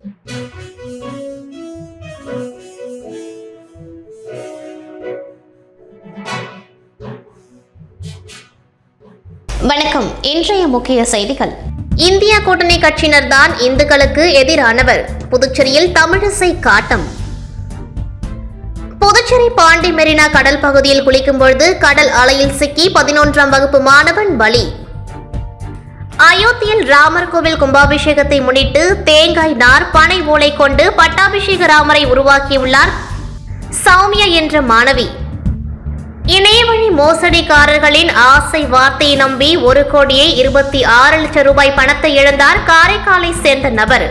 வணக்கம். இன்றைய முக்கிய செய்திகள். இந்தியா கூட்டணி கட்சியினர் தான் இந்துக்களுக்கு எதிரானவர். புதுச்சேரியில் தமிழிசை காட்டம். புதுச்சேரி பாண்டி மெரினா கடல் பகுதியில் குளிக்கும் பொழுது கடல் அலையில் சிக்கி பதினொன்றாம் வகுப்பு மாணவன் பலி. அயோத்தியில் ராமர் கோவில் கும்பாபிஷேகத்தை முன்னிட்டு தேங்காய் நார் பனை ஓலை கொண்டு பட்டாபிஷேக ராமரை உருவாக்கியுள்ளார் சௌமியா என்ற மாணவி. இணையவழி மோசடிக்காரர்களின் ஆசை வார்த்தையை நம்பி ஒரு கோடியே இருபத்தி ஆறு லட்சம் ரூபாய் பணத்தை இழந்தார் காரைக்காலை சேர்ந்த நபர்.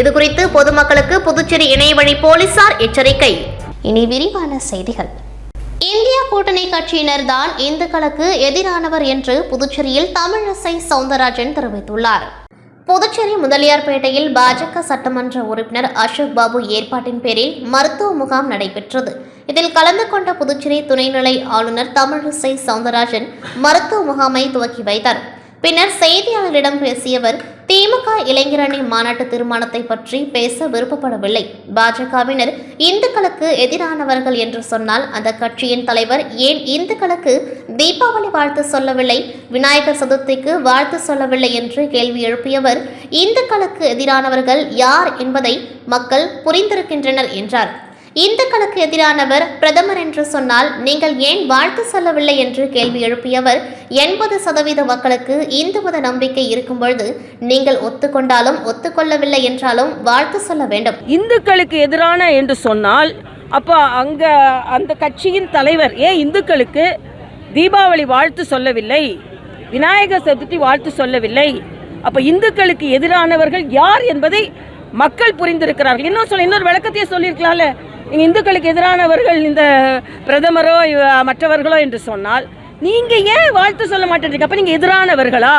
இதுகுறித்து பொதுமக்களுக்கு புதுச்சேரி இணையவழி போலீசார் எச்சரிக்கை. இனி விரிவான செய்திகள். இந்தியா கூட்டணி கட்சியினர் தான் இந்துக்களுக்கு எதிரானவர் என்று புதுச்சேரியில் தமிழிசை சவுந்தரராஜன் தெரிவித்துள்ளார். புதுச்சேரி முதலியார்பேட்டையில் பாஜக சட்டமன்ற உறுப்பினர் அசோக் பாபு ஏற்பாட்டின் பேரில் மருத்துவ முகாம் நடைபெற்றது. இதில் கலந்து கொண்ட புதுச்சேரி துணைநிலை ஆளுநர் தமிழிசை சவுந்தரராஜன் மருத்துவ முகாமை துவக்கி வைத்தார். பின்னர் செய்தியாளர்களிடம் பேசியவர் திமுக இளைஞரணி மாநாட்டு தீர்மானத்தை பற்றி பேச விருப்பப்படவில்லை. பாஜகவினர் இந்துக்களுக்கு எதிரானவர்கள் என்று சொன்னால் அந்த கட்சியின் தலைவர் ஏன் இந்துக்களுக்கு தீபாவளி வாழ்த்து சொல்லவில்லை? விநாயகர் சதுர்த்திக்கு வாழ்த்து சொல்லவில்லை என்று கேள்வி எழுப்பியவர் இந்துக்களுக்கு எதிரானவர்கள் யார் என்பதை மக்கள் புரிந்திருக்கின்றனர் என்றார். இந்துக்களுக்கு எதிரானவர் பிரதமர் என்று சொன்னால் நீங்கள் ஏன் வாழ்த்து சொல்லவில்லை என்று கேள்வி எழுப்பியவர் எண்பது சதவீத மக்களுக்கு இந்து மத நம்பிக்கை இருக்கும் பொழுது நீங்கள் ஒத்துக்கொண்டாலும் ஒத்துக்கொள்ளவில்லை என்றாலும் வாழ்த்து சொல்ல வேண்டும். இந்துக்களுக்கு எதிரான என்று சொன்னால் அப்போ அங்கே அந்த கட்சியின் தலைவர் ஏன் இந்துக்களுக்கு தீபாவளி வாழ்த்து சொல்லவில்லை? விநாயகர் சதுர்த்தி வாழ்த்து சொல்லவில்லை. அப்போ இந்துக்களுக்கு எதிரானவர்கள் யார் என்பதை மக்கள் புரிந்திருக்கிறார்கள். இன்னும் சொல்ல இன்னொரு விளக்கத்தையே சொல்லியிருக்கலாம்ல. இந்துக்களுக்கு எதிரானவர்கள் இந்த பிரதமரோ மற்றவர்களோ என்று சொன்னால் நீங்கள் ஏன் வாழ்த்து சொல்ல மாட்டேன்றீங்க? அப்போ நீங்கள் எதிரானவர்களா?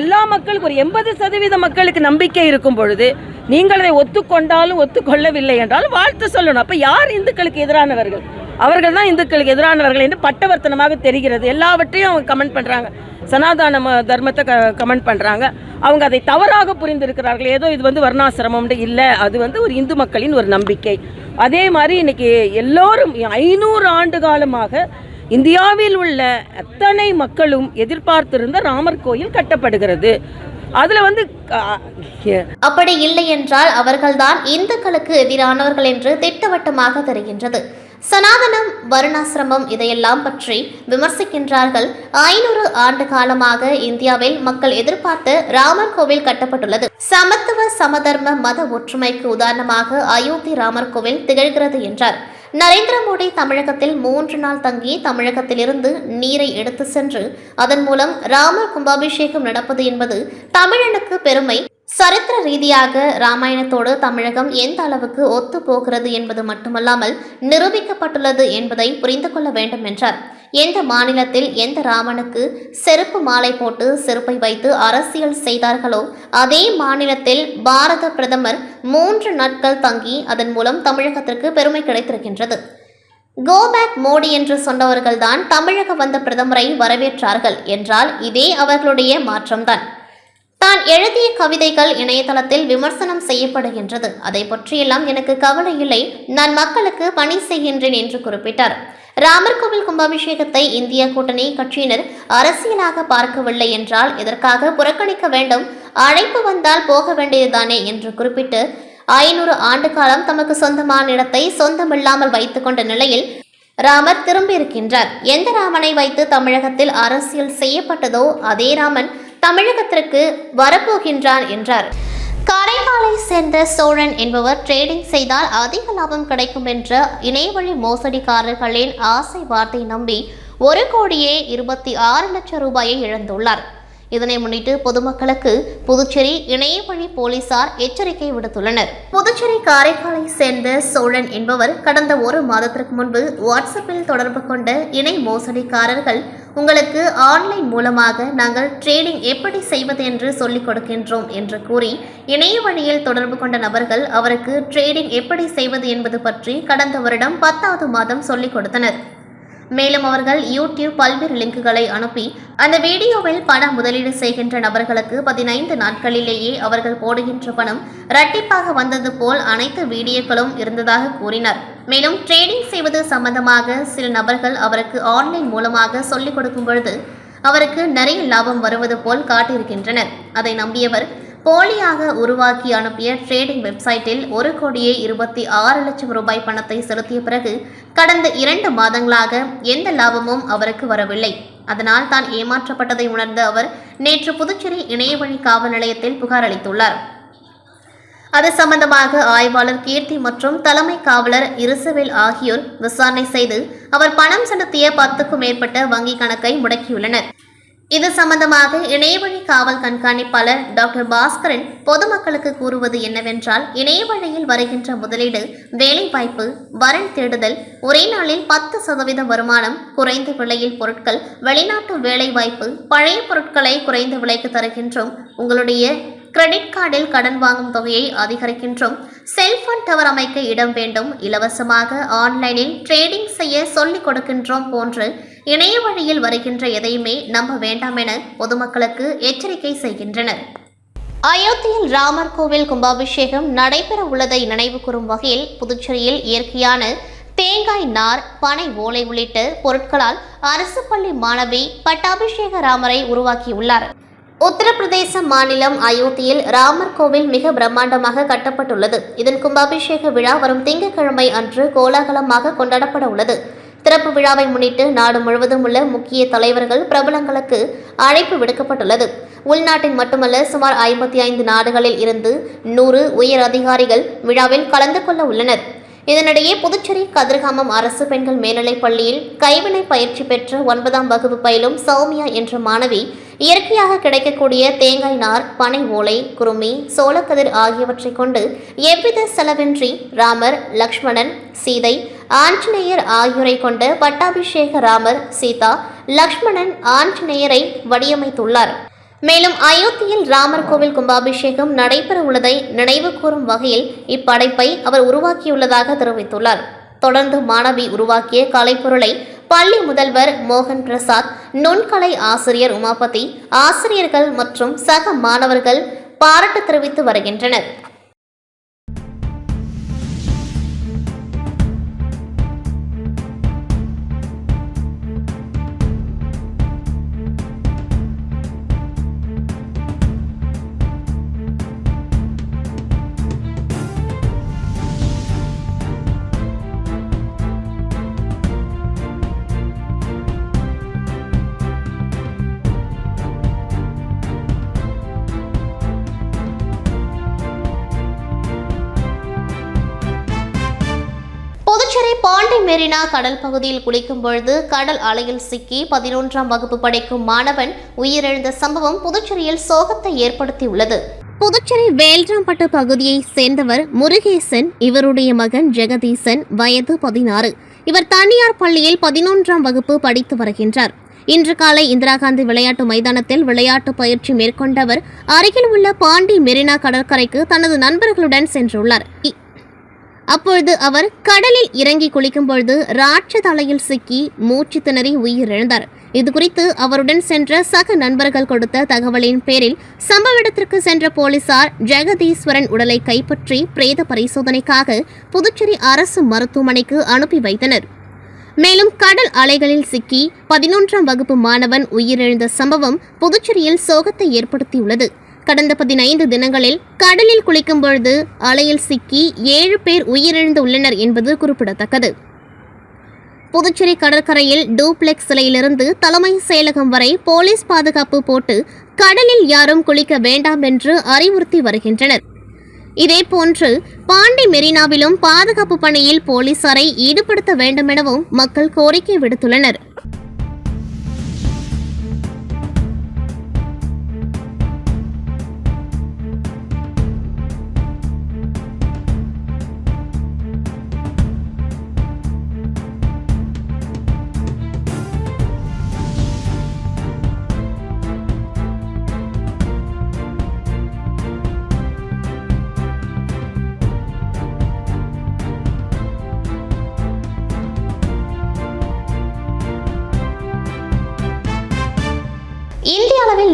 எல்லா மக்களுக்கும் ஒரு எண்பது சதவீத மக்களுக்கு நம்பிக்கை இருக்கும் பொழுது நீங்கள் அதை ஒத்துக்கொண்டாலும் ஒத்துக்கொள்ளவில்லை என்றால் வாழ்த்து சொல்லணும். அப்போ யார் இந்துக்களுக்கு எதிரானவர்கள்? அவர்கள் தான் இந்துக்களுக்கு எதிரானவர்கள் என்று பட்டவர்த்தனமாக தெரிகிறது. எல்லாவற்றையும் அவங்க கமெண்ட் பண்ணுறாங்க சனாதன ம- தர்மத்தை க கமெண்ட் பண்ணுறாங்க அவங்க அதை தவறாக புரிந்திருக்கிறார்கள். ஏதோ இது வந்து வர்ணாசிரமம்னு இல்லை. அது வந்து ஒரு இந்து மக்களின் ஒரு நம்பிக்கை. அதே மாதிரி இன்னைக்கு எல்லோரும் ஐநூறு ஆண்டு காலமாக இந்தியாவில் உள்ள அத்தனை மக்களும் எதிர்பார்த்திருந்த ராமர் கோயில் கட்டப்படுகிறது. அதுல வந்து அப்படி இல்லை என்றால் அவர்கள்தான் இந்துக்களுக்கு எதிரானவர்கள் என்று திட்டவட்டமாக தெரிகின்றது. சனாதனம் வருணாசிரமம் இதையெல்லாம் பற்றி விமர்சிக்கின்றார்கள். ஐநூறு ஆண்டு காலமாக இந்தியாவில் மக்கள் எதிர்பார்த்து ராமர் கோவில் கட்டப்பட்டுள்ளது. சமத்துவ சமதர்ம மத ஒற்றுமைக்கு உதாரணமாக அயோத்தி ராமர் கோவில் திகழ்கிறது என்றார். நரேந்திர மோடி தமிழகத்தில் மூன்று நாள் தங்கி தமிழகத்திலிருந்து நீரை எடுத்து சென்று அதன் மூலம் ராமர் கும்பாபிஷேகம் நடப்பது என்பது தமிழனுக்கு பெருமை. சரித்திர ரீதியாக ராமாயணத்தோடு தமிழகம் எந்த அளவுக்கு ஒத்து போகிறது என்பது மட்டுமல்லாமல் நிரூபிக்கப்பட்டுள்ளது என்பதை புரிந்து கொள்ள வேண்டும் என்றார். எந்த மாநிலத்தில் எந்த ராமனுக்கு செருப்பு மாலை போட்டு செருப்பை வைத்து அரசியல் செய்தார்களோ அதே மாநிலத்தில் பாரத பிரதமர் மூன்று நாட்கள் தங்கி அதன் மூலம் தமிழகத்திற்கு பெருமை கிடைத்திருக்கின்றது. கோபேக் மோடி என்று சொன்னவர்கள்தான் தமிழக வந்த பிரதமரை வரவேற்றார்கள் என்றால் இதே அவர்களுடைய மாற்றம்தான். தான் எழுதிய கவிதைகள் இணையதளத்தில் விமர்சனம் செய்யப்படுகின்றது. அதை பற்றியெல்லாம் எனக்கு கவலை இல்லை. நான் மக்களுக்கு பணி செய்கின்றேன் என்று குறிப்பிட்டார். ராமர் கோவில் கும்பாபிஷேகத்தை இந்திய கூட்டணி கட்சியினர் அரசியலாக பார்க்கவில்லை என்றால் இதற்காக புறக்கணிக்க வேண்டும்? அழைப்பு வந்தால் போக வேண்டியதுதானே என்று குறிப்பிட்டு ஐநூறு ஆண்டு காலம் தமக்கு சொந்தமான இடத்தை சொந்தமில்லாமல் வைத்துக்கொண்ட நிலையில் ராமர் திரும்பியிருக்கின்றார். எந்த ராமனை வைத்து தமிழகத்தில் அரசியல் செய்யப்பட்டதோ அதே ராமன் தமிழகத்திற்கு வரப்போகின்றார் என்றார். காரைக்காலை சேர்ந்த சோழன் என்பவர் ட்ரேடிங் செய்தால் அதிக லாபம் கிடைக்கும் என்ற இணையவழி மோசடிக்காரர்களின் ஆசை வார்த்தை நம்பி ஒரு கோடியே இருபத்தி ஆறு லட்சம் ரூபாயை இழந்துள்ளார். இதனை முன்னிட்டு பொதுமக்களுக்கு புதுச்சேரி இணையவழி போலீசார் எச்சரிக்கை விடுத்துள்ளனர். புதுச்சேரி காரைக்காலை சேர்ந்த சோழன் என்பவர் கடந்த ஒரு மாதத்திற்கு முன்பு வாட்ஸ்அப்பில் தொடர்பு கொண்ட இணை மோசடிக்காரர்கள் உங்களுக்கு ஆன்லைன் மூலமாக நாங்கள் ட்ரேடிங் எப்படி செய்வது என்று சொல்லிக் கொடுக்கின்றோம் என்று கூறி இணைய வழியில் தொடர்பு கொண்ட நபர்கள் அவருக்கு ட்ரேடிங் எப்படி செய்வது என்பது பற்றி கடந்த வருடம் பத்தாவது மாதம் சொல்லிக் கொடுத்தனர். மேலும் அவர்கள் யூடியூப் பல்வேறு லிங்குகளை அனுப்பி அந்த வீடியோவில் பண முதலீடு செய்கின்ற நபர்களுக்கு பதினைந்து நாட்களிலேயே அவர்கள் போடுகின்ற பணம் இரட்டிப்பாக வந்தது போல் அனைத்து வீடியோக்களும் இருந்ததாக கூறினார். மேலும் ட்ரேடிங் செய்வது சம்பந்தமாக சில நபர்கள் அவருக்கு ஆன்லைன் மூலமாக சொல்லிக் கொடுக்கும் பொழுது அவருக்கு நிறைய லாபம் வருவது போல் காட்டியிருக்கின்றனர். அதை நம்பியவர் போலியாக உருவாக்கி அனுப்பிய ட்ரேடிங் வெப்சைட்டில் ஒரு கோடியே இருபத்தி ஆறு லட்சம் ரூபாய் பணத்தை செலுத்திய பிறகு கடந்த இரண்டு மாதங்களாக எந்த லாபமும் அவருக்கு வரவில்லை. அதனால் தான் ஏமாற்றப்பட்டதை உணர்ந்த அவர் நேற்று புதுச்சேரி இணையவழி காவல் நிலையத்தில் புகார் அளித்துள்ளார். அது சம்பந்தமாக ஆய்வாளர் கீர்த்தி மற்றும் தலைமை காவலர் இருசவேல் ஆகியோர் விசாரணை செய்து அவர் பணம் செலுத்திய பத்துக்கும் மேற்பட்ட வங்கி கணக்கை முடக்கியுள்ளனர். இது சம்பந்தமாக இணையவழி காவல் கண்காணிப்பாளர் டாக்டர் பாஸ்கரன் பொதுமக்களுக்கு கூறுவது என்னவென்றால் இணையவழியில் வருகின்ற முதலீடு வேலைவாய்ப்பு வரன் தேடுதல் ஒரே நாளில் பத்து சதவீத வருமானம் குறைந்த விலையில் பொருட்கள் வெளிநாட்டு வேலைவாய்ப்பு பழைய பொருட்களை குறைந்த விலைக்கு தருகின்றோம். உங்களுடைய கிரெடிட் கார்டில் கடன் வாங்கும் தொகையை அதிகரிக்கின்றோம். செல்போன் டவர் அமைக்க இடம் வேண்டும். இலவசமாக ஆன்லைனில் ட்ரேடிங் செய்ய சொல்லிக் கொடுக்கின்றோம் போன்று இணைய வழியில் வருகின்ற எதையுமே நம்ப வேண்டாம் என பொதுமக்களுக்கு எச்சரிக்கை செய்கின்றனர். அயோத்தியில் ராமர் கோவில் கும்பாபிஷேகம் நடைபெற உள்ளதை நினைவு கூறும் வகையில் புதுச்சேரியில் இயற்கையான தேங்காய் நார் பனை ஓலை உள்ளிட்ட பொருட்களால் அரசு பள்ளி மாணவி பட்டாபிஷேக ராமரை உருவாக்கியுள்ளார். உத்தரப்பிரதேச மாநிலம் அயோத்தியில் ராமர் கோவில் மிக பிரம்மாண்டமாக கட்டப்பட்டுள்ளது. இதன் கும்பாபிஷேக விழா வரும் திங்கட்கிழமை அன்று கோலாகலமாக கொண்டாடப்பட உள்ளது. திறப்பு விழாவை முன்னிட்டு நாடு முழுவதும் உள்ள முக்கிய தலைவர்கள் பிரபலங்களுக்கு அழைப்பு விடுக்கப்பட்டுள்ளது. உள்நாட்டில் மட்டுமல்ல சுமார் ஐம்பத்தி ஐந்து நாடுகளில் இருந்து நூறு உயர் அதிகாரிகள் விழாவில் கலந்து கொள்ள உள்ளனர். இதனிடையே புதுச்சேரி கதிர்காமம் அரசு பெண்கள் மேல்நிலைப் பள்ளியில் கைவினை பயிற்சி பெற்ற ஒன்பதாம் வகுப்பு பயிலும் சௌமியா என்ற மாணவி இயற்கையாக கிடைக்கக்கூடிய தேங்காய் நார் பனை ஓலை குருமி சோளக்கதிர் ஆகியவற்றை கொண்டு எவ்வித செலவின்றி ராமர் லக்ஷ்மணன் சீதை ஆஞ்சநேயர் ஆகியோரை கொண்ட பட்டாபிஷேக ராமர் சீதா லக்ஷ்மணன் ஆஞ்சநேயரை வடிவமைத்துள்ளார். மேலும் அயோத்தியில் ராமர் கோவில் கும்பாபிஷேகம் நடைபெற உள்ளதை நினைவு கூறும் வகையில் இப்படைப்பை அவர் உருவாக்கியுள்ளதாக தெரிவித்துள்ளார். தொடர்ந்து மாணவி உருவாக்கிய கலைப்பொருளை பள்ளி முதல்வர் மோகன் பிரசாத் நுண்கலை ஆசிரியர் உமாபதி ஆசிரியர்கள் மற்றும் சக மாணவர்கள் பாராட்டு தெரிவித்து வருகின்றனர். புதுச்சேரி பாண்டி மெரினா கடல் பகுதியில் குளிக்கும் பொழுது கடல் அலையில் சிக்கி பதினொன்றாம் வகுப்பு படிக்கும் மாணவன் உயிரிழந்த சம்பவம் புதுச்சேரியில் சோகத்தை ஏற்படுத்தியுள்ளது. புதுச்சேரி வேல்ராம்பட்டு பகுதியை சேர்ந்தவர் முருகேசன் இவருடைய மகன் ஜெகதீசன் வயது பதினாறு. இவர் தனியார் பள்ளியில் பதினொன்றாம் வகுப்பு படித்து வருகின்றார். இன்று காலை இந்திரா காந்தி விளையாட்டு மைதானத்தில் விளையாட்டு பயிற்சி மேற்கொண்டவர் அருகில் உள்ள பாண்டி மெரினா கடற்கரைக்கு தனது நண்பர்களுடன் சென்றுள்ளார். அப்பொழுது அவர் கடலில் இறங்கி குளிக்கும் பொழுது ராட்ச தலையில் சிக்கி மூச்சு திணறி உயிரிழந்தார். இது குறித்து அவருடன் சென்ற சக நண்பர்கள் கொடுத்த தகவலின் பேரில் சம்பவ இடத்திற்கு சென்ற போலீசார் ஜெகதீஸ்வரன் உடலை கைப்பற்றி பிரேத பரிசோதனைக்காக புதுச்சேரி அரசு மருத்துவமனைக்கு அனுப்பி வைத்தனர். மேலும் கடல் அலைகளில் சிக்கி பதினொன்றாம் வகுப்பு மாணவன் உயிரிழந்த சம்பவம் புதுச்சேரியில் சோகத்தை ஏற்படுத்தியுள்ளது. கடந்த பதினைந்து தினங்களில் கடலில் குளிக்கும் பொழுது அலையில் சிக்கி ஏழு பேர் உயிரிழந்து உள்ளனர் என்பது குறிப்பிடத்தக்கது. புதுச்சேரி கடற்கரையில் டூப்ளெக்ஸ் சிலையிலிருந்து தலைமை செயலகம் வரை போலீஸ் பாதுகாப்பு போட்டு கடலில் யாரும் குளிக்க வேண்டாம் என்று அறிவுறுத்தி வருகின்றனர். இதேபோன்று பாண்டி மெரினாவிலும் பாதுகாப்பு பணியில் போலீசாரை ஈடுபடுத்த வேண்டுமெனவும் மக்கள் கோரிக்கை விடுத்துள்ளனர்.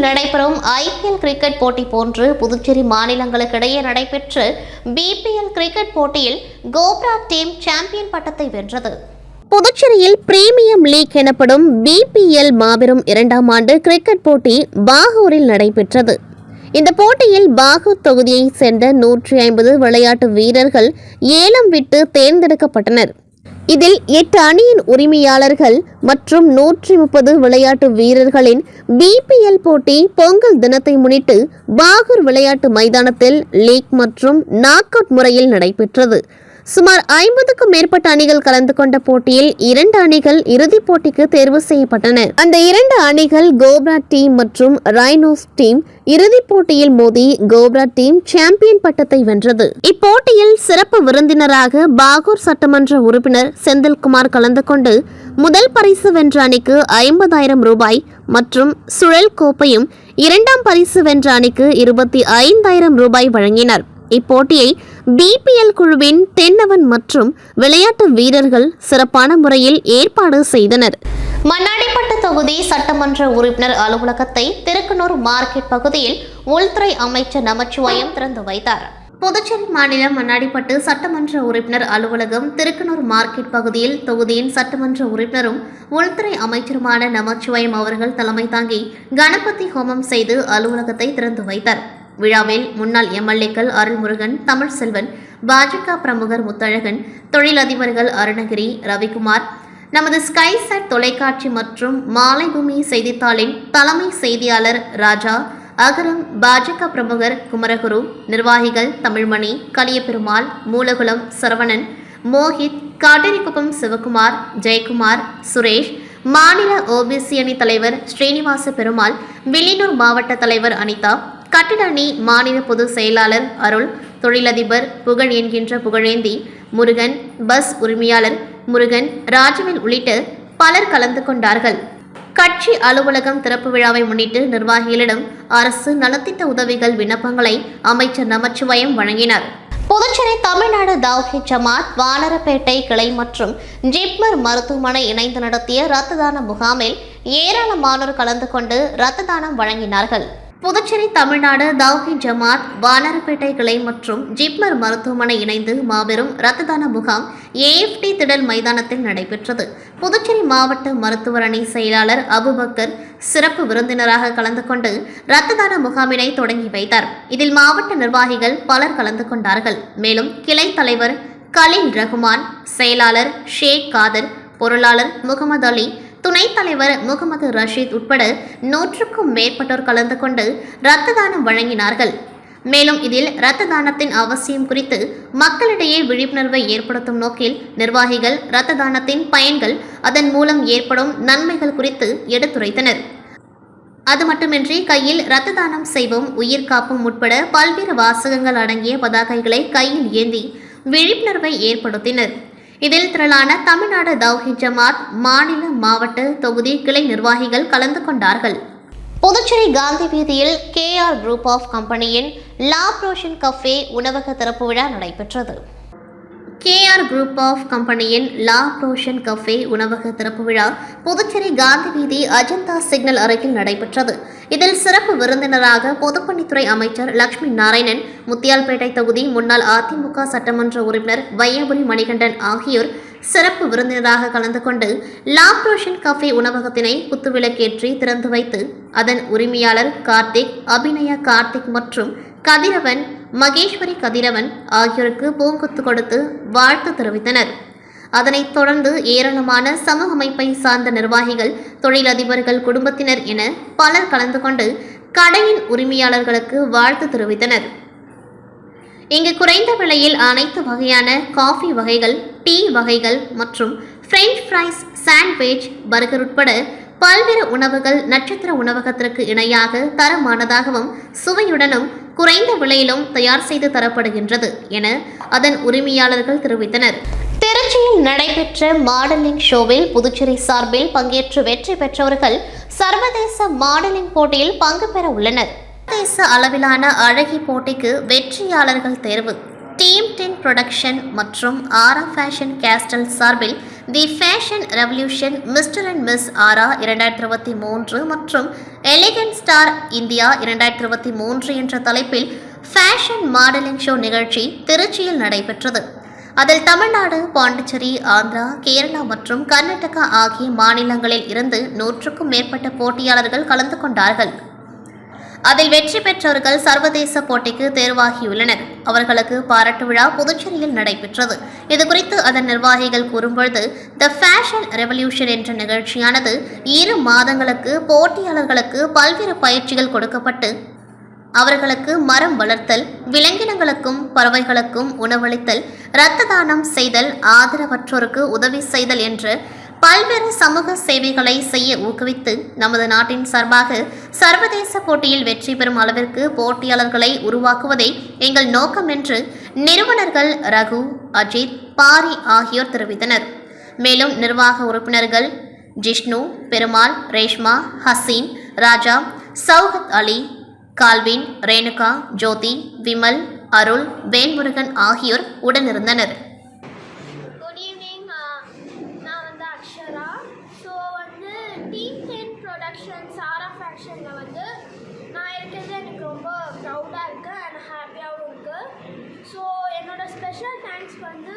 நடைபெறும் ஐபிஎல் கிரிக்கெட் போட்டி போன்று புதுச்சேரி மாநிலங்களுக்கிடையே நடைபெற்று நடைபெற்ற பிபிஎல் கிரிக்கெட் போட்டியில் கோப்ரா டீம் சாம்பியன் பட்டத்தை வென்றது. புதுச்சேரியில் பிரீமியம் லீக் எனப்படும் பிபிஎல் மாபெரும் இரண்டாம் ஆண்டு கிரிக்கெட் போட்டி பாகூரில் நடைபெற்றது. இந்த போட்டியில் பாகூர் தொகுதியைச் சேர்ந்த நூற்றி ஐம்பது விளையாட்டு வீரர்கள் ஏலம் விட்டு தேர்ந்தெடுக்கப்பட்டனர். இதில் எட்டு அணியின் உரிமையாளர்கள் மற்றும் நூற்றி முப்பது விளையாட்டு வீரர்களின் பிபிஎல் போட்டி பொங்கல் தினத்தை முன்னிட்டு பாகூர் விளையாட்டு மைதானத்தில் லீக் மற்றும் நாக் அவுட் முறையில் நடைபெற்றது. சுமார் ஐம்பதுக்கும் மேற்பட்ட அணிகள் கலந்து கொண்ட போட்டியில் இரண்டு அணிகள் இறுதிப் போட்டிக்கு தேர்வு செய்யப்பட்டன. அந்த இரண்டு அணிகள் கோப்ரா டீம் மற்றும் ரைனோஸ் டீம் இறுதிப் போட்டியில் மோதி கோப்ரா டீம் சாம்பியன் பட்டத்தை வென்றது. இப்போட்டியில் சிறப்பு விருந்தினராக பாகூர் சட்டமன்ற உறுப்பினர் செந்தில்குமார் கலந்து கொண்டு முதல் பரிசு வென்ற அணிக்கு ஐம்பதாயிரம் ரூபாய் மற்றும் சுழல் கோப்பையும் இரண்டாம் பரிசு வென்ற அணிக்கு இருபத்தி ஐந்தாயிரம் ரூபாய் வழங்கினர். இப்போட்டியை பிபிஎல் குழுவின் தென்னவன் மற்றும் விளையாட்டு வீரர்கள் சிறப்பான முறையில் ஏற்பாடு செய்தனர். மண்ணாடிப்பட்டு தொகுதி சட்டமன்ற உறுப்பினர் அலுவலகத்தை திருக்கனூர் மார்க்கெட் பகுதியில் உள்துறை அமைச்சர் நமச்சிவாயம் திறந்து வைத்தார். புதுச்சேரி மாநிலம் மண்ணாடிப்பட்டு சட்டமன்ற உறுப்பினர் அலுவலகம் திருக்கனூர் மார்க்கெட் பகுதியில் தொகுதியின் சட்டமன்ற உறுப்பினரும் உள்துறை அமைச்சருமான நமச்சிவாயம் அவர்கள் தலைமை தாங்கி கணபதி ஹோமம் செய்து அலுவலகத்தை திறந்து வைத்தார் விழாவில் முன்னாள் எம்எல்ஏக்கள் அருள்முருகன் தமிழ்செல்வன் பாஜக பிரமுகர் முத்தழகன் தொழிலதிபர்கள் அருணகிரி ரவிக்குமார். நமது ஸ்கைசட் தொலைக்காட்சி மற்றும் மாலைபூமி செய்தித்தாளின் தலைமை செய்தியாளர் ராஜா அகரம் பாஜக பிரமுகர் குமரகுரு நிர்வாகிகள் தமிழ்மணி கலியபெருமாள் மூலகுளம் சரவணன் மோஹித் காட்டேரிக்குப்பம் சிவகுமார் ஜெயக்குமார் சுரேஷ் மாநில ஓபிசி அணி தலைவர் ஸ்ரீனிவாச பெருமாள் வில்லியனூர் மாவட்ட தலைவர் அனிதா கட்டிடணி மாநில பொதுச் செயலாளர் அருள் தொழிலதிபர் புகழ் என்கின்ற புகழேந்தி முருகன் பஸ் உரிமையாளர் முருகன் ராஜவேல் உள்ளிட்ட பலர் கலந்து கொண்டார்கள். கட்சி அலுவலகம் திறப்பு விழாவை முன்னிட்டு நிர்வாகிகளிடம் அரசு நலத்திட்ட உதவிகள் விண்ணப்பங்களை அமைச்சர் நமச்சிவயம் வழங்கினார். புதுச்சேரி தமிழ்நாடு தௌஹி ஜமாத் வானரப்பேட்டை கிளை மற்றும் ஜிப்மர் மருத்துவமனை இணைந்து நடத்திய இரத்த தான முகாமில் ஏராளமானோர் கலந்து கொண்டு இரத்த தானம் வழங்கினார்கள். புதுச்சேரி தமிழ்நாடு தௌஹி ஜமாத் வானரப்பேட்டை கிளை மற்றும் ஜிப்மர் மருத்துவமனை இணைந்து மாபெரும் இரத்த தான முகாம் ஏஎஃப்டி திடல் மைதானத்தில் நடைபெற்றது. புதுச்சேரி மாவட்ட மருத்துவர் அணி செயலாளர் அபுபக்கர் சிறப்பு விருந்தினராக கலந்து கொண்டு இரத்த தான முகாமினை தொடங்கி வைத்தார். இதில் மாவட்ட நிர்வாகிகள் பலர் கலந்து கொண்டார்கள். மேலும் கிளை தலைவர் கலீல் ரகுமான் செயலாளர் ஷேக் காதர் பொருளாளர் முகமது அலி துணைத் தலைவர் முகமது ரஷீத் உட்பட நூற்றுக்கும் மேற்பட்டோர் கலந்து கொண்டு இரத்த தானம் வழங்கினார்கள். மேலும் இதில் இரத்த தானத்தின் அவசியம் குறித்து மக்களிடையே விழிப்புணர்வை ஏற்படுத்தும் நோக்கில் நிர்வாகிகள் இரத்த தானத்தின் பயன்கள் அதன் மூலம் ஏற்படும் நன்மைகள் குறித்து எடுத்துரைத்தனர். அது மட்டுமின்றி கையில் இரத்த தானம் செய்வோம் உயிர் காப்பும் உட்பட பல்வேறு வாசகங்கள் அடங்கிய பதாகைகளை கையில் ஏந்தி விழிப்புணர்வை ஏற்படுத்தினர். இதில் திரளான தமிழ்நாடு தௌஹி ஜமாத் மாநில மாவட்ட தொகுதி கிளை நிர்வாகிகள் கலந்து கொண்டார்கள். புதுச்சேரி காந்தி வீதியில் கேஆர் குரூப் ஆஃப் கம்பெனியின் லா ப்ரோஷன் கஃபே உணவக திறப்பு விழா நடைபெற்றது. கேஆர் குரூப் ஆஃப் கம்பெனியின் லா ரோஷன் கஃபே உணவக திறப்பு விழா புதுச்சேரி காந்தி வீதி அஜந்தா சிக்னல் அருகில் நடைபெற்றது. இதில் சிறப்பு விருந்தினராக பொதுப்பணித்துறை அமைச்சர் லட்சுமி நாராயணன் முத்தியால்பேட்டை தொகுதி முன்னாள் அதிமுக சட்டமன்ற உறுப்பினர் வையபுரி மணிகண்டன் ஆகியோர் சிறப்பு விருந்தினராக கலந்து கொண்டு லா ரோஷன் கஃபே உணவகத்தினை குத்துவிளக்கேற்றி திறந்து வைத்து அதன் உரிமையாளர் கார்த்திக் அபிநயா கார்த்திக் மற்றும் கதிரவன் மகேஸ்வரி கதிரவன் ஆகியோருக்கு பூங்குத்து கொடுத்து வாழ்த்து தெரிவித்தனர். அதனைத் தொடர்ந்து ஏராளமான சமூக அமைப்பை சார்ந்த நிர்வாகிகள் தொழிலதிபர்கள் குடும்பத்தினர் என பலர் கலந்து கொண்டு கடையின் உரிமையாளர்களுக்கு வாழ்த்து தெரிவித்தனர். இங்கு குறைந்த விலையில் அனைத்து வகையான காஃபி வகைகள் டீ வகைகள் மற்றும் பிரெஞ்ச் ஃப்ரைஸ் சாண்ட்விச் பர்கர் உட்பட பல்வேறு உணவுகள் நட்சத்திர உணவகத்திற்கு இணையாக தரமானதாகவும் சுவையுடனும் குறைந்த விலையிலும் தயார் செய்து தரப்படுகின்றது என அதன் உரிமையாளர்கள் தெரிவித்தனர். திருச்சியில் நடைபெற்ற மாடலிங் ஷோவில் புதுச்சேரி சார்பில் பங்கேற்று வெற்றி பெற்றவர்கள் சர்வதேச மாடலிங் போட்டியில் பங்கு பெற உள்ளனர். சர்வதேச அளவிலான அழகி போட்டிக்கு வெற்றியாளர்கள் தேர்வு. டீம் டென் ப்ரொடக்ஷன் மற்றும் ஆரா ஃபேஷன் கேஸ்டல் சார்பில் the fashion revolution mister and miss Aura இரண்டாயிரத்தி இருபத்தி மூன்று மற்றும் எலிகன் ஸ்டார் இந்தியா இரண்டாயிரத்தி இருபத்தி மூன்று என்ற தலைப்பில் ஃபேஷன் மாடலிங் ஷோ நிகழ்ச்சி திருச்சியில் நடைபெற்றது. அதில் தமிழ்நாடு பாண்டிச்சேரி ஆந்திரா கேரளா மற்றும் கர்நாடகா ஆகிய மாநிலங்களில் இருந்து நூற்றுக்கும் மேற்பட்ட போட்டியாளர்கள் கலந்து கொண்டார்கள். அதில் வெற்றி பெற்றவர்கள் சர்வதேச போட்டிக்கு தேர்வாகியுள்ளனர். அவர்களுக்கு பாராட்டு விழா புதுச்சேரியில் நடைபெற்றது. இதுகுறித்து அதன் நிர்வாகிகள் கூறும்பொழுது த ஃபேஷன் ரெவல்யூஷன் என்ற நிகழ்ச்சியானது இரு மாதங்களுக்கு போட்டியாளர்களுக்கு பல்வேறு பயிற்சிகள் கொடுக்கப்பட்டு அவர்களுக்கு மரம் வளர்த்தல் விலங்கினங்களுக்கும் பறவைகளுக்கும் உணவளித்தல் இரத்த தானம் செய்தல் ஆதரவற்றோருக்கு உதவி செய்தல் என்று பல்வேறு சமூக சேவைகளை செய்ய ஊக்குவித்து நமது நாட்டின் சார்பாக சர்வதேச போட்டியில் வெற்றி பெறும் அளவிற்கு போட்டியாளர்களை உருவாக்குவதே எங்கள் நோக்கம் என்று நிறுவனர்கள் ரகு அஜித் பாரி ஆகியோர் தெரிவித்தனர். மேலும் நிர்வாக உறுப்பினர்கள் ஜிஷ்ணு பெருமாள் ரேஷ்மா ஹசீன் ராஜா சௌகத் அலி கால்வின் ரேணுகா ஜோதி விமல் அருள் வேல்முருகன் ஆகியோர் உடனிருந்தனர் குட் ஈவினிங் நான் வந்து அக்ஷரா ஸோ வந்து டீம் டென் ப்ரொடக்ஷன் சாரா ஃபேக்ஷனில் வந்து நான் இருக்கிறது எனக்கு ரொம்ப ப்ரௌடாக இருக்குது அண்ட் ஹாப்பியாகவும் இருக்குது ஸோ என்னோட ஸ்பெஷல் தேங்க்ஸ் வந்து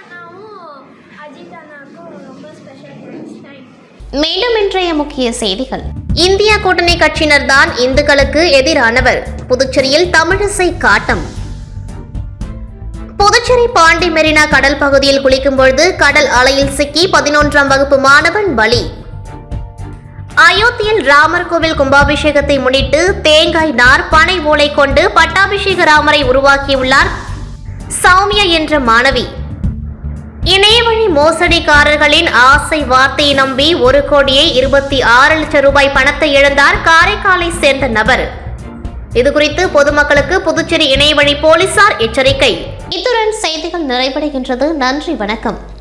அண்ணாவும் அஜித் அண்ணாவுக்கும் ரொம்ப ஸ்பெஷல் தேங்க்ஸ் மேலும் இன்றைய முக்கிய செய்திகள். இந்தியா கூட்டணி கட்சியினர் தான் இந்துக்களுக்கு எதிரானவர். புதுச்சேரியில் தமிழிசை காட்டம். புதுச்சேரி பாண்டி மெரினா கடல் பகுதியில் குளிக்கும் பொழுது கடல் அலையில் சிக்கி பதினொன்றாம் வகுப்பு மாணவன் பலி. அயோத்தியில் ராமர் கோவில் கும்பாபிஷேகத்தை முன்னிட்டு தேங்காய் நார் பனை ஓலை கொண்டு பட்டாபிஷேக ராமரை உருவாக்கியுள்ளார். சௌமியா என்ற மாணவி. இணையவழி மோசடிக்காரர்களின் ஆசை வார்த்தையை நம்பி ஒரு கோடியே இருபத்தி ஆறு லட்சம் ரூபாய் பணத்தை இழந்தார் காரைக்காலை சேர்ந்த நபர். இதுகுறித்து பொதுமக்களுக்கு புதுச்சேரி இணையவழி போலீசார் எச்சரிக்கை. இத்துடன் செய்திகள் நிறைவடைகின்றது. நன்றி வணக்கம்.